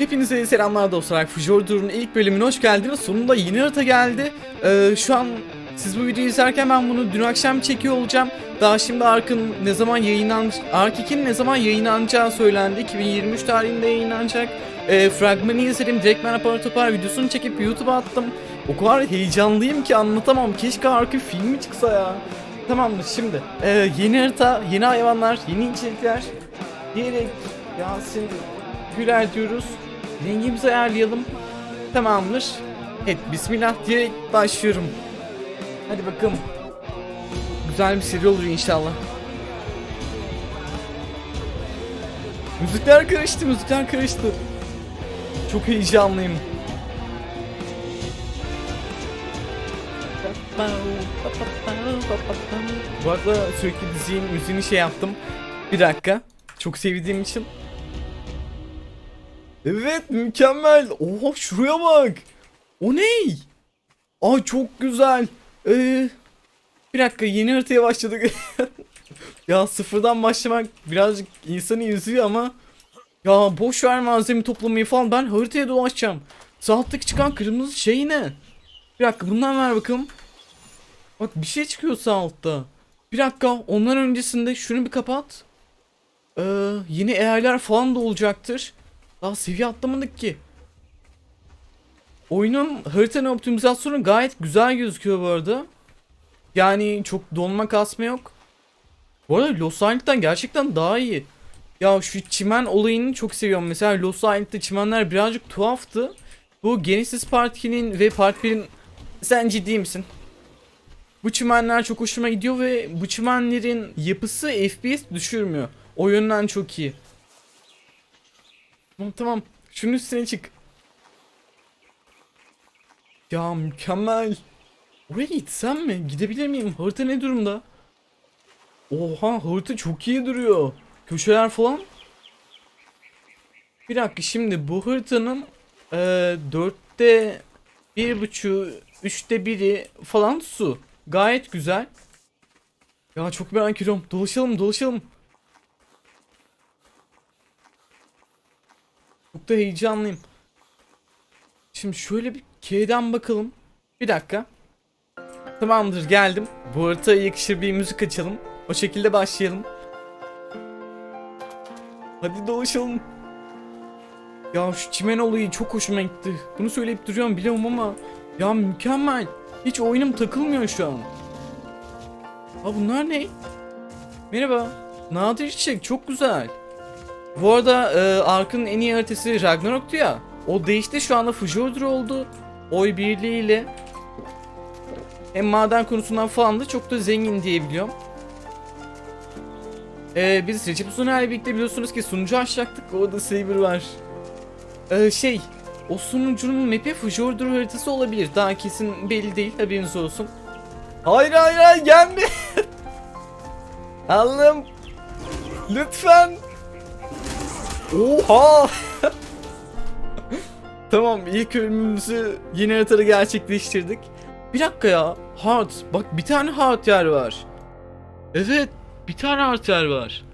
Hepinize selamlar dostlar. Fujordur'un ilk bölümüne hoş geldiniz. Sonunda yeni harita geldi. Ee, şu an siz bu videoyu izlerken ben bunu dün akşam çekiyor olacağım. Daha şimdi Ark'ın ne zaman yayınlan Ark 2'nin ne zaman yayınlanacağı söylendi. 2023 tarihinde yayınlanacak. Ee, fragmanı izledim. Direkt ben apar topar videosunu çekip YouTube'a attım. O kadar heyecanlıyım ki anlatamam. Keşke Ark'ın filmi çıksa ya. Tamamdır şimdi. Ee, yeni harita, yeni hayvanlar, yeni içerikler. Diyerek Yasin Güler diyoruz. Rengimizi ayarlayalım. Tamamdır. Evet bismillah diyerek başlıyorum. Hadi bakalım. Güzel bir seri olur inşallah. Müzikler karıştı, müzikler karıştı. Çok heyecanlıyım. Bu arada sürekli dizinin müziğini şey yaptım. Bir dakika. Çok sevdiğim için. Evet mükemmel. Oha şuraya bak. O ne? Aa çok güzel. Ee, bir dakika yeni haritaya başladık. ya sıfırdan başlamak birazcık insanı üzüyor ama ya boş ver malzeme toplamayı falan ben haritaya dolaşacağım. Sağ alttaki çıkan kırmızı şey ne? Bir dakika bundan ver bakalım. Bak bir şey çıkıyor sağ altta. Bir dakika ondan öncesinde şunu bir kapat. Ee, yeni eğerler falan da olacaktır. Daha seviye atlamadık ki. Oyunun haritanın optimizasyonu gayet güzel gözüküyor bu arada. Yani çok donma kasma yok. Bu arada Los Angeles'tan gerçekten daha iyi. Ya şu çimen olayını çok seviyorum. Mesela Los Angeles'ta çimenler birazcık tuhaftı. Bu Genesis Part 2'nin ve Part 1'in sen ciddi misin? Bu çimenler çok hoşuma gidiyor ve bu çimenlerin yapısı FPS düşürmüyor. O yönden çok iyi. Tamam tamam. Şunun üstüne çık. Ya mükemmel. Oraya gitsem mi? Gidebilir miyim? Harita ne durumda? Oha harita çok iyi duruyor. Köşeler falan. Bir dakika şimdi bu haritanın e, dörtte bir buçuğu, üçte biri falan su. Gayet güzel. Ya çok merak ediyorum. Dolaşalım dolaşalım. Da heyecanlıyım. Şimdi şöyle bir K'den bakalım. Bir dakika. Tamamdır geldim. Bu haritaya yakışır bir müzik açalım. O şekilde başlayalım. Hadi dolaşalım. Ya şu çimen olayı çok hoşuma gitti. Bunu söyleyip duruyorum biliyorum ama ya mükemmel. Hiç oyunum takılmıyor şu an. Ha bunlar ne? Merhaba. Nadir çiçek çok güzel. Bu arada e, Ark'ın en iyi haritası Ragnarok'tu ya. O değişti şu anda Fjordur oldu. Oy birliğiyle. Hem maden konusundan falan da çok da zengin diyebiliyorum. Ee, biz Recep Uzuner'le birlikte biliyorsunuz ki sunucu açacaktık. Orada Saber var. Ee, şey, o sunucunun map'i Fjordur haritası olabilir. Daha kesin belli değil. Haberiniz olsun. Hayır hayır hayır gelme. Allah'ım. Lütfen. Oha. tamam ilk ölümümüzü yeni haritada gerçekleştirdik. Bir dakika ya. Heart. Bak bir tane heart yer var. Evet. Bir tane heart yer var.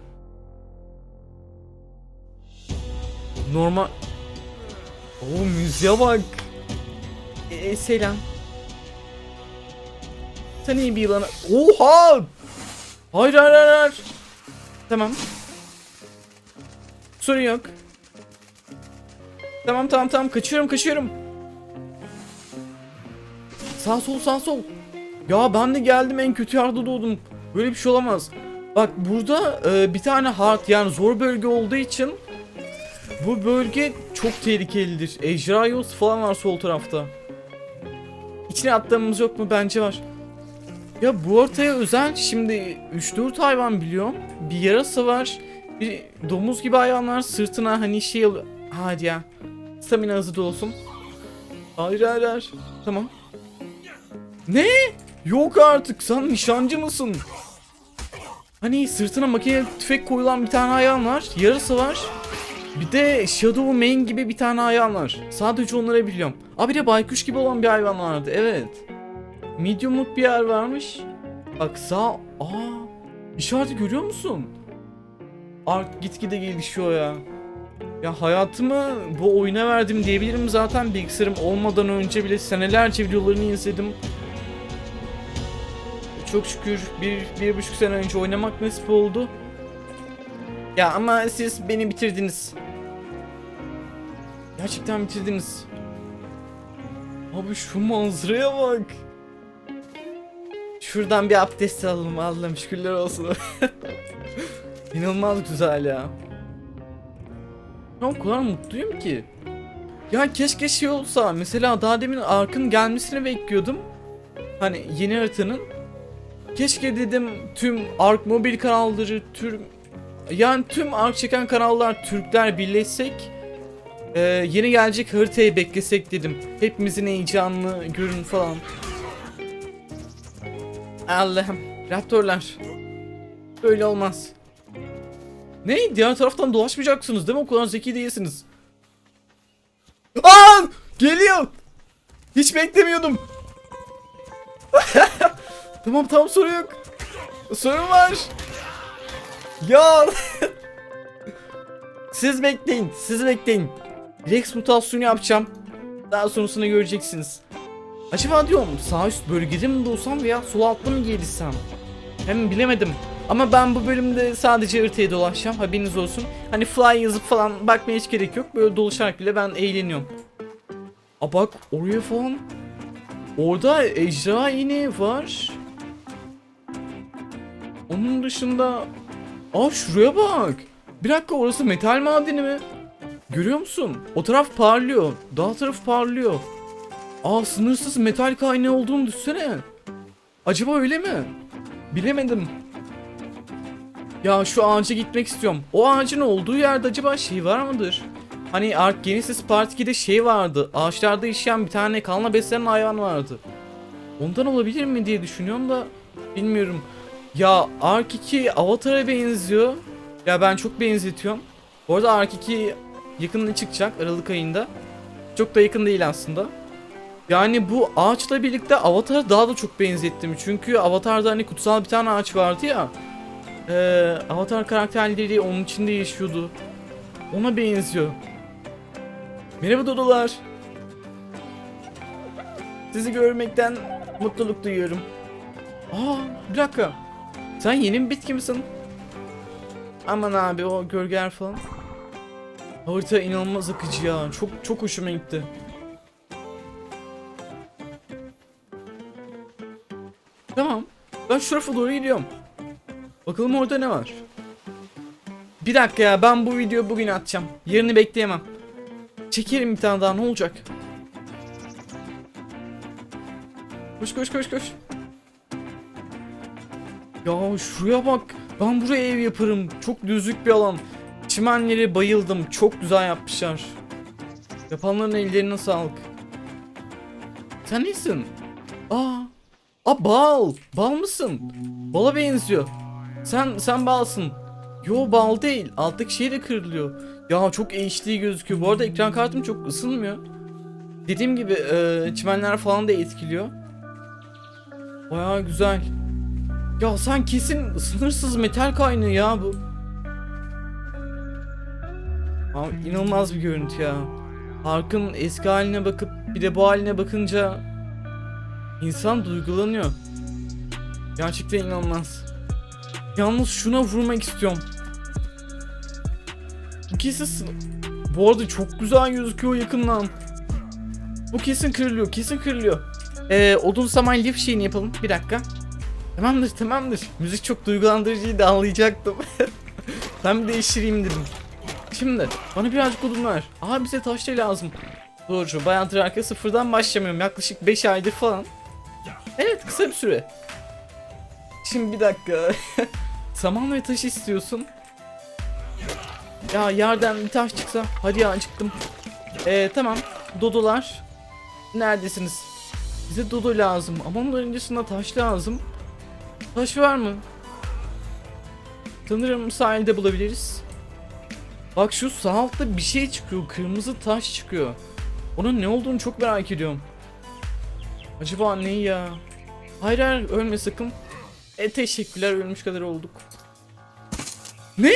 Normal. Oo müziğe bak. Ee, selam. Sen iyi bir yılana... Oha! Hayır hayır. hayır. Tamam. Sorun yok. Tamam tamam tamam kaçıyorum kaçıyorum. Sağ sol sağ sol. Ya ben de geldim en kötü yerde doğdum. Böyle bir şey olamaz. Bak burada e, bir tane hard yani zor bölge olduğu için bu bölge çok tehlikelidir. Ejderha yuvası falan var sol tarafta. İçine attığımız yok mu? Bence var. Ya bu ortaya özel şimdi 3-4 hayvan biliyorum. Bir yarası var. Bir domuz gibi hayvanlar sırtına hani şey al- Hadi ya. Stamina hızı da olsun. Hayır hayır hayır. Tamam. Ne? Yok artık sen nişancı mısın? Hani sırtına makine tüfek koyulan bir tane hayvan var. Yarısı var. Bir de Shadow Main gibi bir tane hayvan var. Sadece onları biliyorum. Abi de baykuş gibi olan bir hayvan vardı. Evet. Medium'luk bir yer varmış. Bak sağ... Aa, işareti görüyor musun? Art gitgide gelişiyor ya. Ya hayatımı bu oyuna verdim diyebilirim zaten bilgisayarım olmadan önce bile senelerce videolarını izledim. Çok şükür bir, bir buçuk sene önce oynamak nasip oldu. Ya ama siz beni bitirdiniz. Gerçekten bitirdiniz. Abi şu manzaraya bak. Şuradan bir abdest alalım Allah'ım şükürler olsun. İnanılmaz güzel ya. Ya o kadar mutluyum ki. Ya keşke şey olsa mesela daha demin Ark'ın gelmesini bekliyordum. Hani yeni haritanın. Keşke dedim tüm Ark mobil kanalları tüm yani tüm Ark çeken kanallar Türkler birleşsek e, yeni gelecek haritayı beklesek dedim. Hepimizin heyecanlı görün falan. Allah'ım. Raptorlar. Böyle olmaz. Ne? Diğer taraftan dolaşmayacaksınız değil mi? O kadar zeki değilsiniz. Aa! Geliyor. Hiç beklemiyordum. tamam tamam sorun yok. Sorun var. Ya. siz bekleyin. Siz bekleyin. Rex mutasyonu yapacağım. Daha sonrasını göreceksiniz. Acaba diyorum sağ üst bölgede mi doğsam veya sol altta mı gelişsem? Hem bilemedim. Ama ben bu bölümde sadece ırtaya dolaşacağım haberiniz olsun. Hani fly yazıp falan bakmaya hiç gerek yok. Böyle dolaşarak bile ben eğleniyorum. A bak oraya falan. Orada ejderha iğne var. Onun dışında... Aa şuraya bak. Bir dakika orası metal madeni mi? Görüyor musun? O taraf parlıyor. Dağ tarafı parlıyor. Aa sınırsız metal kaynağı olduğunu düşünsene. Acaba öyle mi? Bilemedim. Ya şu ağaca gitmek istiyorum. O ağacın olduğu yerde acaba şey var mıdır? Hani Ark Genesis Part 2'de şey vardı. Ağaçlarda yaşayan bir tane kanla beslenen hayvan vardı. Ondan olabilir mi diye düşünüyorum da bilmiyorum. Ya Ark 2 Avatar'a benziyor. Ya ben çok benzetiyorum. Bu arada Ark 2 yakında çıkacak Aralık ayında. Çok da yakın değil aslında. Yani bu ağaçla birlikte Avatar'a daha da çok benzettim. Çünkü Avatar'da hani kutsal bir tane ağaç vardı ya. Ee, Avatar karakterleri onun içinde yaşıyordu. Ona benziyor. Merhaba dodolar. Sizi görmekten mutluluk duyuyorum. Aa bir dakika. Sen yeni bir bitki misin? Aman abi o gölgeler falan. Harita inanılmaz akıcı ya. Çok çok hoşuma gitti. Tamam. Ben şu tarafa doğru gidiyorum. Bakalım orada ne var. Bir dakika ya ben bu videoyu bugün atacağım. Yarını bekleyemem. Çekerim bir tane daha ne olacak? Koş koş koş koş. Ya şuraya bak. Ben buraya ev yaparım. Çok düzlük bir alan. Çimenleri bayıldım. Çok güzel yapmışlar. Yapanların ellerine sağlık. Sen nesin? Aa. Aa bal. Bal mısın? Bala benziyor. Sen sen balsın. Yo bal değil. Alttaki şey de kırılıyor. Ya çok HD gözüküyor. Bu arada ekran kartım çok ısınmıyor. Dediğim gibi e, çimenler falan da etkiliyor. Baya güzel. Ya sen kesin sınırsız metal kaynağı ya bu. Abi inanılmaz bir görüntü ya. Ark'ın eski haline bakıp bir de bu haline bakınca insan duygulanıyor. Gerçekten inanılmaz. Yalnız şuna vurmak istiyorum. Bu kesin Bu arada çok güzel gözüküyor yakından. Bu kesin kırılıyor, kesin kırılıyor. Ee, odun saman lif şeyini yapalım. Bir dakika. Tamamdır, tamamdır. Müzik çok duygulandırıcıydı anlayacaktım. ben bir değiştireyim dedim. Şimdi bana birazcık odun ver. Aha bize taş da lazım. Doğru. Bayağıdır arka sıfırdan başlamıyorum. Yaklaşık 5 aydır falan. Evet kısa bir süre. Şimdi bir dakika. Saman ve taş istiyorsun. Ya yerden bir taş çıksa. Hadi ya çıktım. Ee, tamam. Dodolar. Neredesiniz? Bize dodo lazım. Ama onların öncesinde taş lazım. Taş var mı? Sanırım sahilde bulabiliriz. Bak şu sağ altta bir şey çıkıyor. Kırmızı taş çıkıyor. Onun ne olduğunu çok merak ediyorum. Acaba ne ya? Hayır hayır ölme sakın. E teşekkürler ölmüş kadar olduk. Ne?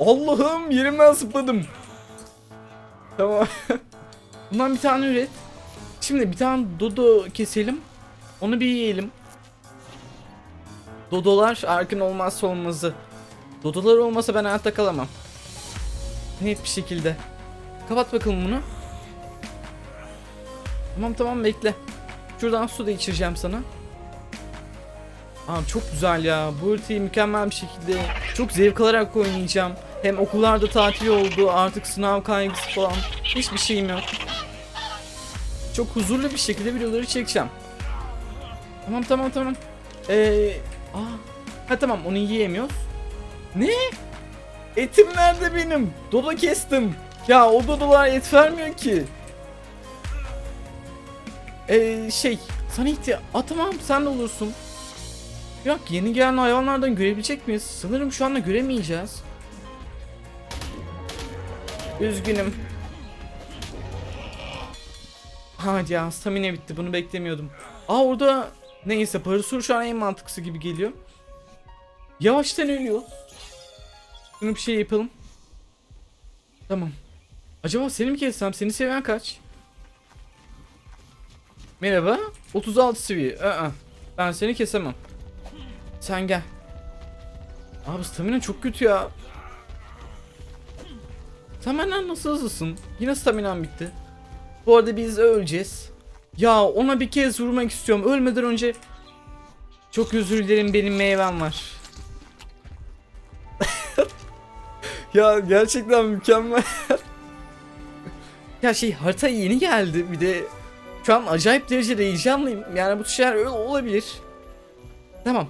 Allah'ım yerimden zıpladım. Tamam. Bundan bir tane üret. Şimdi bir tane dodo keselim. Onu bir yiyelim. Dodolar Ark'ın olmazsa olmazı. Dodolar olmasa ben hayatta kalamam. Net bir şekilde. Kapat bakalım bunu. Tamam tamam bekle. Şuradan su da içireceğim sana. Abi çok güzel ya. Bu haritayı mükemmel bir şekilde çok zevk alarak oynayacağım. Hem okullarda tatil oldu artık sınav kaygısı falan hiçbir şeyim yok. Çok huzurlu bir şekilde videoları çekeceğim. Tamam tamam tamam. Ee, aa, ha tamam onu yiyemiyoruz. Ne? Etim nerede benim? Dodo kestim. Ya o dodolar et vermiyor ki. Ee, şey sana ihtiyaç... Aa tamam sen de olursun. Yok yeni gelen hayvanlardan görebilecek miyiz? Sanırım şu anda göremeyeceğiz. Üzgünüm. Hadi ya stamina bitti bunu beklemiyordum. Aa orada neyse parasur şu an en mantıklısı gibi geliyor. Yavaştan ölüyor. Şunu bir şey yapalım. Tamam. Acaba seni mi kessem? Seni seven kaç? Merhaba. 36 seviye. Ben seni kesemem. Sen gel. Abi stamina çok kötü ya. Sen benden nasıl hızlısın? Yine staminam bitti. Bu arada biz öleceğiz. Ya ona bir kez vurmak istiyorum. Ölmeden önce çok özür dilerim benim meyvem var. ya gerçekten mükemmel. ya şey harita yeni geldi. Bir de şu an acayip derecede heyecanlıyım. Yani bu şeyler öyle olabilir. Tamam.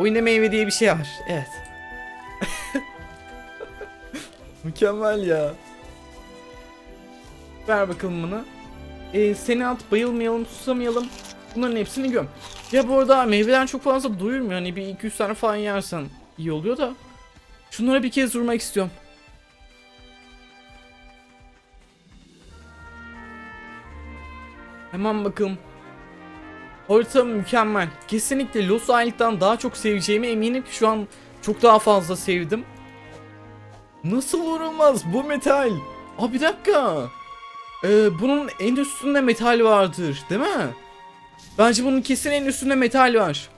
Oyunda meyve diye bir şey var. Evet. Mükemmel ya. Ver bakalım bunu. Ee, seni at bayılmayalım susamayalım. Bunların hepsini göm. Ya bu arada meyveden çok fazla doyurmuyor. Hani bir 200 tane falan yersen iyi oluyor da. Şunlara bir kez vurmak istiyorum. Hemen bakalım. Harita mükemmel. Kesinlikle Los Island'dan daha çok seveceğime eminim ki şu an çok daha fazla sevdim. Nasıl vurulmaz bu metal? Aa bir dakika. Ee, bunun en üstünde metal vardır değil mi? Bence bunun kesin en üstünde metal var.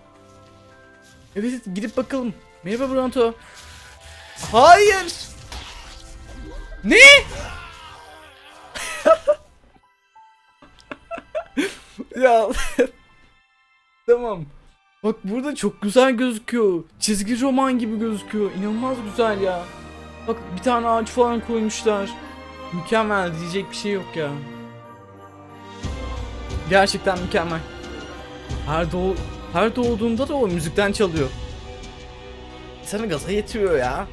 Evet gidip bakalım. Merhaba Bronto. Hayır. Ne? ya Tamam. Bak burada çok güzel gözüküyor. Çizgi roman gibi gözüküyor. İnanılmaz güzel ya. Bak bir tane ağaç falan koymuşlar. Mükemmel diyecek bir şey yok ya. Gerçekten mükemmel. Her doğ her doğduğunda da o müzikten çalıyor. Sana gaza yetiyor ya.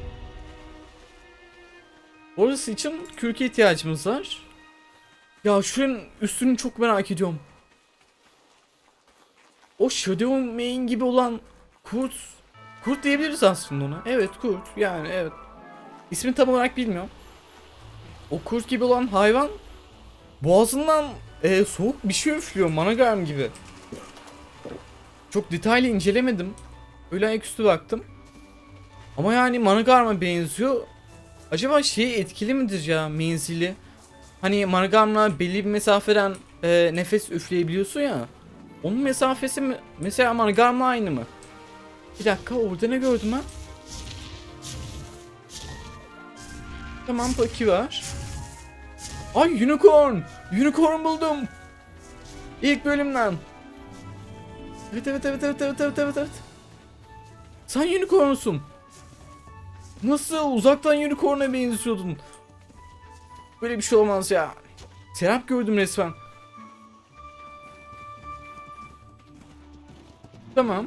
Orası için kürke ihtiyacımız var. Ya şunun üstünü çok merak ediyorum. O Shadow Main gibi olan kurt. Kurt diyebiliriz aslında ona. Evet kurt yani evet. İsmini tam olarak bilmiyorum. O kurt gibi olan hayvan boğazından e, soğuk bir şey üflüyor managram gibi. Çok detaylı incelemedim. Öyle ayaküstü baktım. Ama yani managarma benziyor. Acaba şey etkili midir ya menzili? Hani managarmla belli bir mesafeden e, nefes üfleyebiliyorsun ya. Onun mesafesi mi? Mesela managarmla aynı mı? Bir dakika orada ne gördüm ben? Tamam paki var. Ay unicorn! Unicorn buldum. İlk bölümden. Evet evet evet evet evet evet evet evet. Sen unicornsun. Nasıl uzaktan unicorn'a benziyordun? Böyle bir şey olmaz ya. Serap gördüm resmen. Tamam.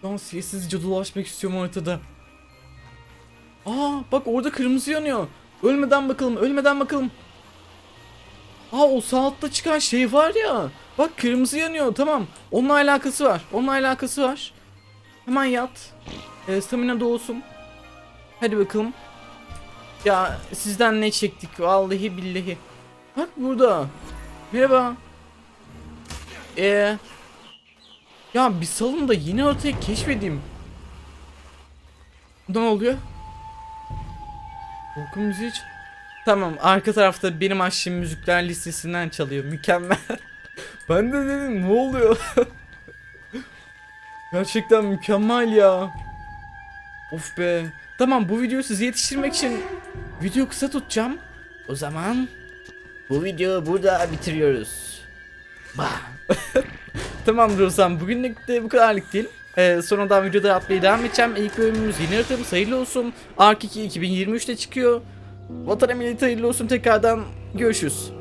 Şu an sessizce dolaşmak istiyorum haritada. Aa bak orada kırmızı yanıyor. Ölmeden bakalım, ölmeden bakalım. Aa o saatte çıkan şey var ya. Bak kırmızı yanıyor tamam. Onunla alakası var. Onunla alakası var. Hemen yat. E, stamina doğsun. Hadi bakalım. Ya sizden ne çektik vallahi billahi. Bak burada. Merhaba. Ee, ya bir salın da yeni haritayı keşfedeyim. Ne oluyor? Korku müziği ç- Tamam arka tarafta benim açtığım müzikler listesinden çalıyor. Mükemmel. ben de dedim ne oluyor? Gerçekten mükemmel ya. Of be. Tamam bu videoyu size yetiştirmek için video kısa tutacağım. O zaman bu videoyu burada bitiriyoruz. O zaman bugünlük de bu kadarlık değil. Ee, sonradan videoda atmaya devam edeceğim. İlk bölümümüz yeni haritamız hayırlı olsun. Ark 2 2023'te çıkıyor. Vatan Emeliyat hayırlı olsun tekrardan görüşürüz.